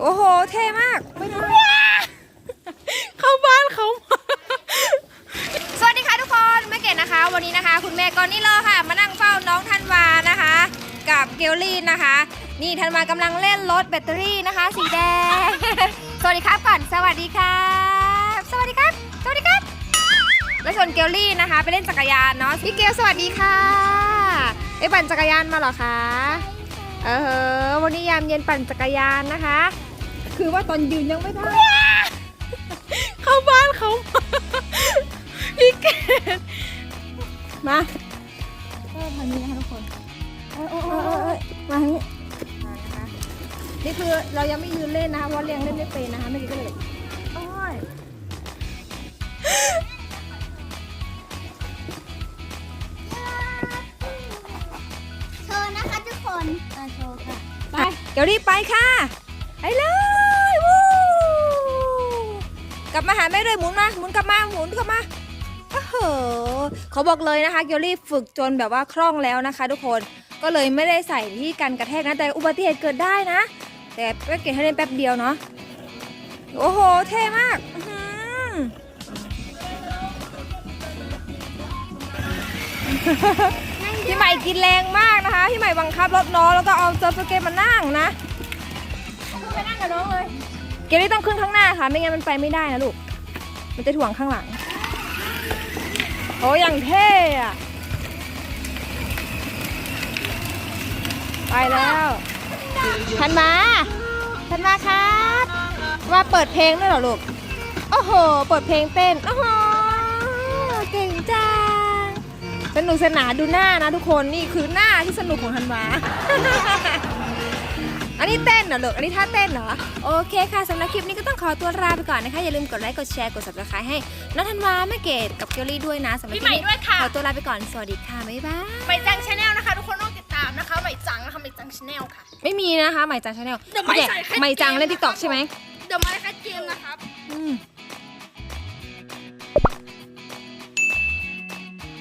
โอ้โห เท่มากไม่ได้เข้าบ้านเขามาสวัสดีค่ะทุกคนแม่เกดนะคะ วันนี้นะคะ คุณแม่ก็นี่เลยค่ะ มานั่งเฝ้าน้องธันวานะคะ กับเกลลี่นะคะ นี่ธันวากำลังเล่นรถแบตเตอรี่นะคะ สีแดง สวัสดีครับก่อนสวัสดีครับสวัสดีครับ สวัสดีครับ แล้วชวนเกลลี่นะคะ ไปเล่นจักรยานเนาะพี่เกลสวัสดีค่ะไปปั่นจักรยานมาเหรอคะ เออวันนี้ยามเย็นปั่นจักรยานนะคะ คือว่าตอนยืนยังไม่ได้ เข้าบ้านเขาพี่เกดมาก็ทางนี้นะคะทุกคนมาทางนี้มานะคะนี่คือเรายังไม่ยืนเล่นนะคะเพราะเรียงเล่นไม่เป็นนะคะเมื่อกี้ก็เลยโอ้ย นะคะทุกคนอะโชว์ค่ะ ไป เดี๋ยวรีบไปค่ะไปเลยวู้กลับมาหาแม่ด้วยหมุนมาหมุนกลับมาหมุนกลับมาโอ้โหเขาบอกเลยนะคะเกลลี่ฝึกจนแบบว่าคล่องแล้วนะคะ ทุกคนก็เลยไม่ได้ใส่ที่กันกระแทกนะแต่อุบัติเหตุเกิดได้นะ แต่แม่เกดให้เล่นแป๊บเดียวเนาะโอ้โห เท่มากอื้อหือ พี่ใหม่กินแรงมากนะคะ พี่ใหม่บังคับรถน้องแล้วก็เอาเซิร์ฟสเก็ตมานั่งนะไปนั่งกับน้องเลย เกลลี่ต้องขึ้นข้างหน้าค่ะ ไม่งั้นมันไปไม่ได้นะลูก มันจะถ่วงข้างหลัง โอ้อย่างเท่อะไปแล้วทันมาทันมาครับ ว่าเปิดเพลงด้วยเหรอลูก โอ้โห เปิดเพลงเต้น โอ้โห เก่งจัง สนุกสนานดูหน้านะทุกคนนี่คือหน้าที่สนุกของธันวา อันนี้เต้นเหรอลูกอันนี้ท่าเต้นเหรอ โอเคค่ะสำหรับคลิปนี้ก็ต้องขอตัวลาไปก่อนนะคะ อย่าลืมกดไลค์ กดแชร์ กด subscribe ให้น้องธันวาแม่เกดกับเกลลี่ด้วยนะสำหรับพี่คลิปใหม่นี้ด้วยค่ะ ขอตัวลาไปก่อน สวัสดีค่ะ บ๊ายบาย ใหม่จังชาแนลนะคะ ทุกคนต้องติดตามนะคะใหม่จังนะคะใหม่จังชาแนลค่ะ ไม่มีนะคะ ใหม่จังชาแนลเดี๋ยวใหม่ใส่แค่ใหม่จังเกมเล่นทิกตอกนะครับใช่ไหมเดี๋ยวมาแคทเกมนะครับ อืม